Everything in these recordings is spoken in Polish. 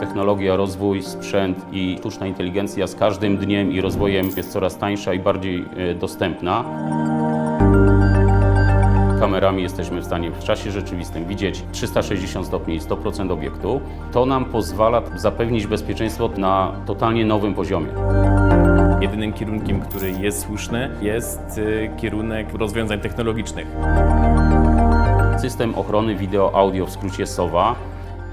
Technologia, rozwój, sprzęt i sztuczna inteligencja z każdym dniem i rozwojem jest coraz tańsza i bardziej e, dostępna. Kamerami jesteśmy w stanie w czasie rzeczywistym widzieć 360 stopni i 100% obiektu. To nam pozwala zapewnić bezpieczeństwo na totalnie nowym poziomie. Jedynym kierunkiem, który jest słuszny, jest y, kierunek rozwiązań technologicznych. System ochrony wideo audio, w skrócie SOWA,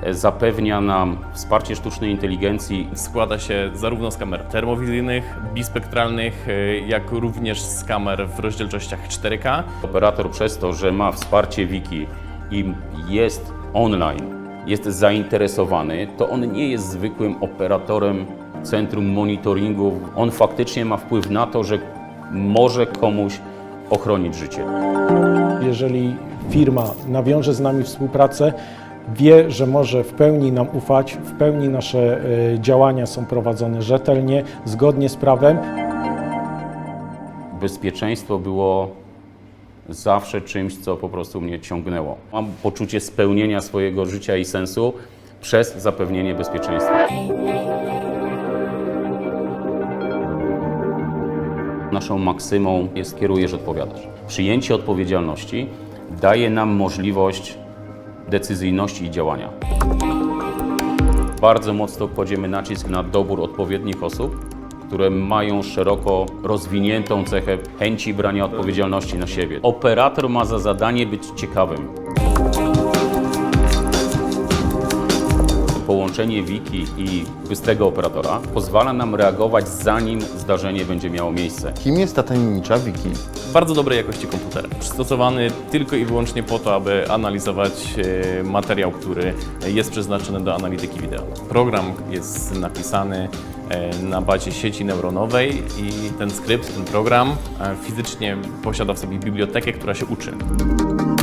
e, zapewnia nam wsparcie sztucznej inteligencji Składa się zarówno z kamer termowizyjnych, bispektralnych, y, jak również z kamer w rozdzielczościach 4K. Operator przez to, że ma wsparcie wiki i jest online, jest zainteresowany, to on nie jest zwykłym operatorem centrum monitoringu. On faktycznie ma wpływ na to, że może komuś ochronić życie. Jeżeli firma nawiąże z nami współpracę, wie, że może w pełni nam ufać, w pełni nasze e, działania są prowadzone rzetelnie, zgodnie z prawem. Bezpieczeństwo było zawsze czymś, co po prostu mnie ciągnęło. Mam poczucie spełnienia swojego życia i sensu przez zapewnienie bezpieczeństwa. Naszą maksymą jest kierujesz, odpowiadasz. Przyjęcie odpowiedzialności daje nam możliwość decyzyjności i działania. Bardzo mocno kładziemy nacisk na dobór odpowiednich osób, które mają szeroko rozwiniętą cechę chęci brania odpowiedzialności na siebie. Operator ma za zadanie być ciekawym. Połączenie wiki i bystrego operatora pozwala nam reagować zanim zdarzenie będzie miało miejsce. Kim jest ta tajemnicza wiki? Bardzo dobrej jakości komputer, przystosowany tylko i wyłącznie po to, aby analizować e, materiał, który jest przeznaczony do analityki wideo. Program jest napisany e, na bazie sieci neuronowej i ten skrypt, ten program e, fizycznie posiada w sobie bibliotekę, która się uczy.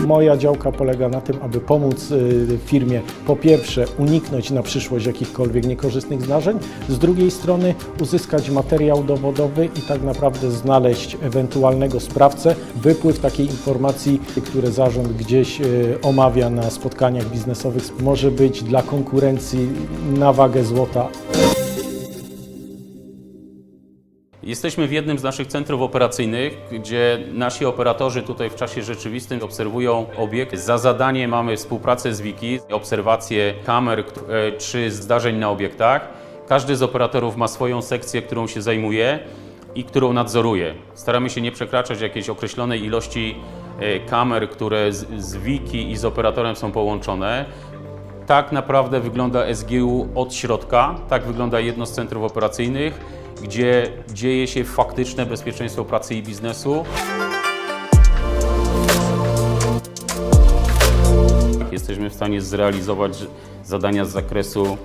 Moja działka polega na tym, aby pomóc y, firmie po pierwsze uniknąć na przyszłość jakichkolwiek niekorzystnych zdarzeń, z drugiej strony uzyskać materiał dowodowy i tak naprawdę znaleźć ewentualnego sprawcę. Wypływ takiej informacji, które zarząd gdzieś y, omawia na spotkaniach biznesowych, może być dla konkurencji na wagę złota. Jesteśmy w jednym z naszych centrów operacyjnych, gdzie nasi operatorzy tutaj w czasie rzeczywistym obserwują obiekt. Za zadanie mamy współpracę z Wiki, obserwację kamer kt- e, czy zdarzeń na obiektach. Każdy z operatorów ma swoją sekcję, którą się zajmuje i którą nadzoruje. Staramy się nie przekraczać jakiejś określonej ilości e, kamer, które z, z Wiki i z operatorem są połączone. Tak naprawdę wygląda SGU od środka, tak wygląda jedno z centrów operacyjnych, gdzie dzieje się faktyczne bezpieczeństwo pracy i biznesu. Jesteśmy w stanie zrealizować zadania z zakresu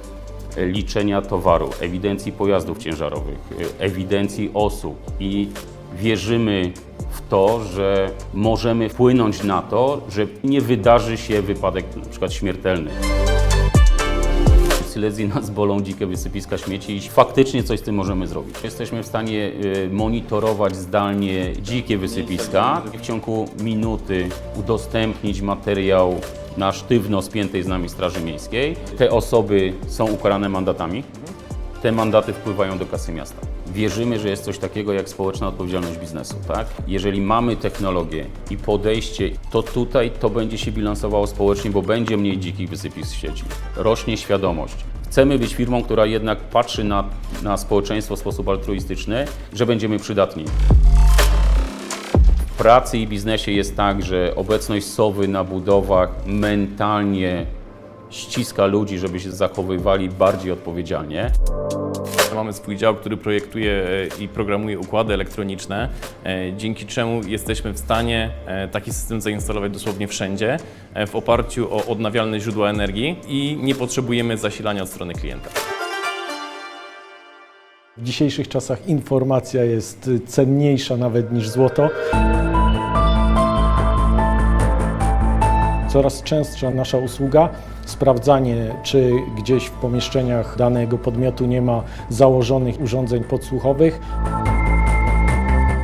e, liczenia towaru, ewidencji pojazdów ciężarowych, e, ewidencji osób i wierzymy w to, że możemy wpłynąć na to, że nie wydarzy się wypadek przykład śmiertelny. Silesii nas bolą dzikie wysypiska śmieci i faktycznie coś z tym możemy zrobić. Jesteśmy w stanie y, monitorować zdalnie dzikie wysypiska w ciągu minuty udostępnić materiał na sztywno spiętej z nami Straży Miejskiej. Te osoby są ukarane mandatami. Te mandaty wpływają do kasy miasta. Wierzymy, że jest coś takiego jak społeczna odpowiedzialność biznesu, tak? Jeżeli mamy technologię i podejście, to tutaj to będzie się bilansowało społecznie, bo będzie mniej dzikich wysypisk w sieci. Rośnie świadomość. Chcemy być firmą, która jednak patrzy na, na społeczeństwo w sposób altruistyczny, że będziemy przydatni. W pracy i biznesie jest tak, że obecność sowy na budowach mentalnie ściska ludzi, żeby się zachowywali bardziej odpowiedzialnie. Mamy swój dział, który projektuje e, i programuje układy elektroniczne, e, dzięki czemu jesteśmy w stanie e, taki system zainstalować dosłownie wszędzie w oparciu o odnawialne źródła energii i nie potrzebujemy zasilania od strony klienta. W dzisiejszych czasach informacja jest cenniejsza nawet niż złoto. Coraz częstsza nasza usługa sprawdzanie, czy gdzieś w pomieszczeniach danego podmiotu nie ma założonych urządzeń podsłuchowych.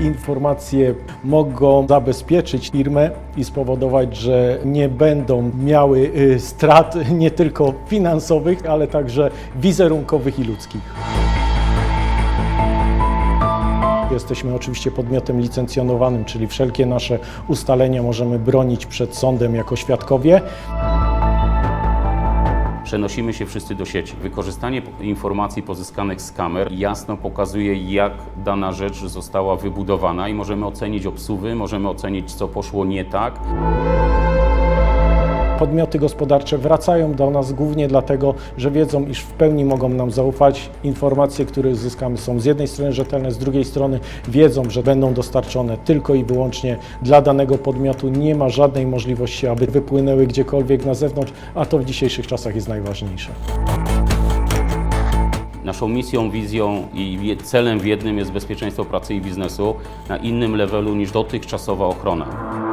informacje mogą zabezpieczyć firmę i spowodować, że nie będą miały y, strat nie tylko finansowych, ale także wizerunkowych i ludzkich. Jesteśmy oczywiście podmiotem licencjonowanym, czyli wszelkie nasze ustalenia możemy bronić przed sądem jako świadkowie. Przenosimy się wszyscy do sieci. Wykorzystanie informacji pozyskanych z kamer jasno pokazuje, jak dana rzecz została wybudowana i możemy ocenić obsuwy, możemy ocenić, co poszło nie tak. Podmioty gospodarcze wracają do nas głównie dlatego, że wiedzą, iż w pełni mogą nam zaufać. Informacje, które uzyskamy są z jednej strony rzetelne, z drugiej strony wiedzą, że będą dostarczone tylko i wyłącznie dla danego podmiotu. Nie ma żadnej możliwości, aby wypłynęły gdziekolwiek na zewnątrz, a to w dzisiejszych czasach jest najważniejsze. Naszą misją, wizją i celem w jednym jest bezpieczeństwo pracy i biznesu na innym levelu niż dotychczasowa ochrona.